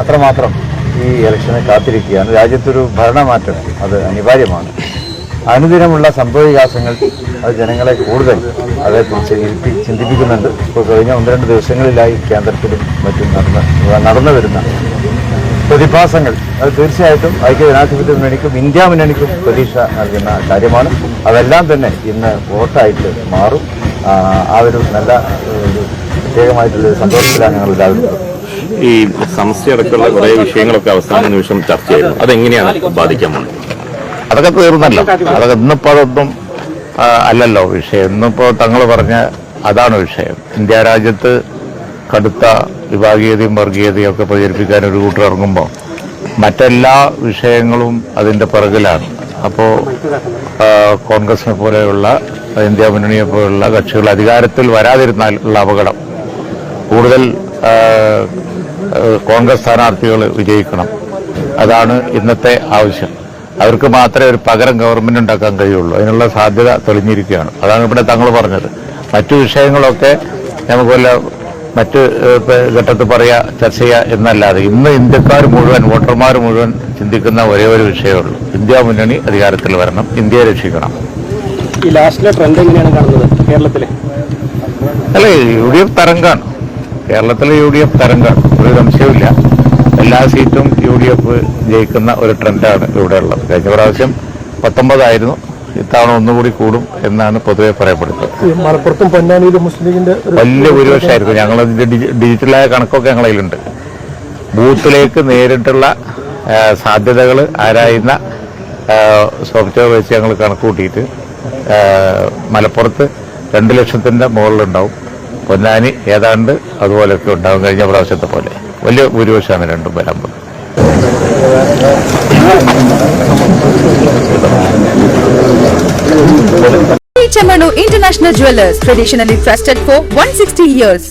അത്രമാത്രം ഈ ഇലക്ഷനെ കാത്തിരിക്കുകയാണ്. രാജ്യത്തൊരു ഭരണമാറ്റം അത് അനിവാര്യമാണ്. അനുദിനമുള്ള സംഭവവികാസങ്ങൾ അത് ജനങ്ങളെ കൂടുതൽ അതേക്കുറിച്ച് ഇരുത്തി ചിന്തിപ്പിക്കുന്നുണ്ട്. ഇപ്പോൾ കഴിഞ്ഞ ഒന്ന് രണ്ട് ദിവസങ്ങളിലായി കേന്ദ്രത്തിലും മറ്റും നടന്ന് നടന്നു വരുന്ന പ്രതിഭാസങ്ങൾ. അത് തീർച്ചയായിട്ടും ഐക്യ ജനാധിപത്യ മുന്നണിക്കും ഇന്ത്യ മുന്നണിക്കും പ്രതീക്ഷ നൽകുന്ന കാര്യമാണ്. അതെല്ലാം തന്നെ ഇന്ന് വോട്ടായിട്ട് മാറും. ആ ഒരു നല്ല ഒരു പ്രത്യേകമായിട്ടുള്ള സന്തോഷത്തിലാണ് ഞങ്ങൾ എല്ലാവരും ഈ സമസ്യയടക്കമുള്ള കുറേ വിഷയങ്ങളൊക്കെ അവസാന നിമിഷം ചർച്ച ചെയ്യുന്നു അതെങ്ങനെയാണ് ബാധിക്കാൻ പോകുന്നത്? അതൊക്കെ തീർന്നല്ലോ. അതൊക്കെ ഇന്നിപ്പോ അതൊന്നും അല്ലല്ലോ വിഷയം. ഇന്നിപ്പോ തങ്ങൾ പറഞ്ഞ അതാണ് വിഷയം. ഇന്ത്യ രാജ്യത്ത് കടുത്ത വിഭാഗീയതയും വർഗീയതയും ഒക്കെ പ്രചരിപ്പിക്കാൻ ഒരു കൂട്ടർ ഇറങ്ങുമ്പോൾ മറ്റെല്ലാ വിഷയങ്ങളും അതിന്റെ പിറകിലാണ്. അപ്പോൾ കോൺഗ്രസിനെ പോലെയുള്ള ഇന്ത്യ മുന്നണിയെ പോലെയുള്ള കക്ഷികൾ അധികാരത്തിൽ വരാതിരുന്നാൽ ഉള്ള അപകടം. കൂടുതൽ കോൺഗ്രസ് സ്ഥാനാർത്ഥികൾ വിജയിക്കണം. അതാണ് ഇന്നത്തെ ആവശ്യം. അവർക്ക് മാത്രമേ ഒരു പകരം ഗവൺമെന്റ് ഉണ്ടാക്കാൻ കഴിയുള്ളൂ. അതിനുള്ള സാധ്യത തെളിഞ്ഞിരിക്കുകയാണ്. അതാണ് ഇവിടെ തങ്ങൾ പറഞ്ഞത്. മറ്റു വിഷയങ്ങളൊക്കെ നമുക്ക് വല്ല മറ്റ് ഘട്ടത്തിൽ പറയാ ചർച്ച ചെയ്യുക എന്നല്ലാതെ ഇന്ന് ഇന്ത്യക്കാർ മുഴുവൻ വോട്ടർമാർ മുഴുവൻ ചിന്തിക്കുന്ന ഒരേ ഒരു വിഷയമുള്ളൂ ഇന്ത്യ മുന്നണി അധികാരത്തിൽ വരണം. ഇന്ത്യയെ രക്ഷിക്കണം. ഈ ലാസ്റ്റിലെ ട്രെൻഡ് എങ്ങനെയാണ് കാണുന്നത് കേരളത്തിലെ? അല്ല യു ഡി എഫ് തരംഗാണ്. കേരളത്തിലെ യു ഡി എഫ് തരംഗം ഒരു സംശയമില്ല എല്ലാ സീറ്റും യു ഡി എഫ് ജയിക്കുന്ന ഒരു ട്രെൻഡാണ് ഇവിടെ ഉള്ളത് കഴിഞ്ഞ പ്രാവശ്യം പത്തൊമ്പതായിരുന്നു. ഇത്തവണ ഒന്നുകൂടി കൂടും എന്നാണ് പൊതുവെ പറയപ്പെടുന്നത്. മലപ്പുറത്തും പൊന്നാനിയിലും മുസ്ലിം ലീഗിന്റെ ഒരു വലിയ ഭൂരിപക്ഷമായിരിക്കും ഞങ്ങൾ ഡിജിറ്റലായ കണക്കൊക്കെ ഞങ്ങളതിലുണ്ട് ബൂത്തിലേക്ക് നേരിട്ടുള്ള സാധ്യതകൾ ആരായുന്ന സോഫ്റ്റ്വെയർ വെച്ച് ഞങ്ങൾ കണക്ക് കൂട്ടിയിട്ട് മലപ്പുറത്ത് രണ്ട് ലക്ഷത്തിന്റെ മുകളിലുണ്ടാവും. പൊന്നാനി ഏതാണ്ട് അതുപോലൊക്കെ ഉണ്ടാകും കഴിഞ്ഞ പ്രാവശ്യത്തെ പോലെ. വലിയ ഭൂരിപക്ഷമാണ് രണ്ടും വരാൻ പോകുന്നത്. International jewellers traditionally for one sixty years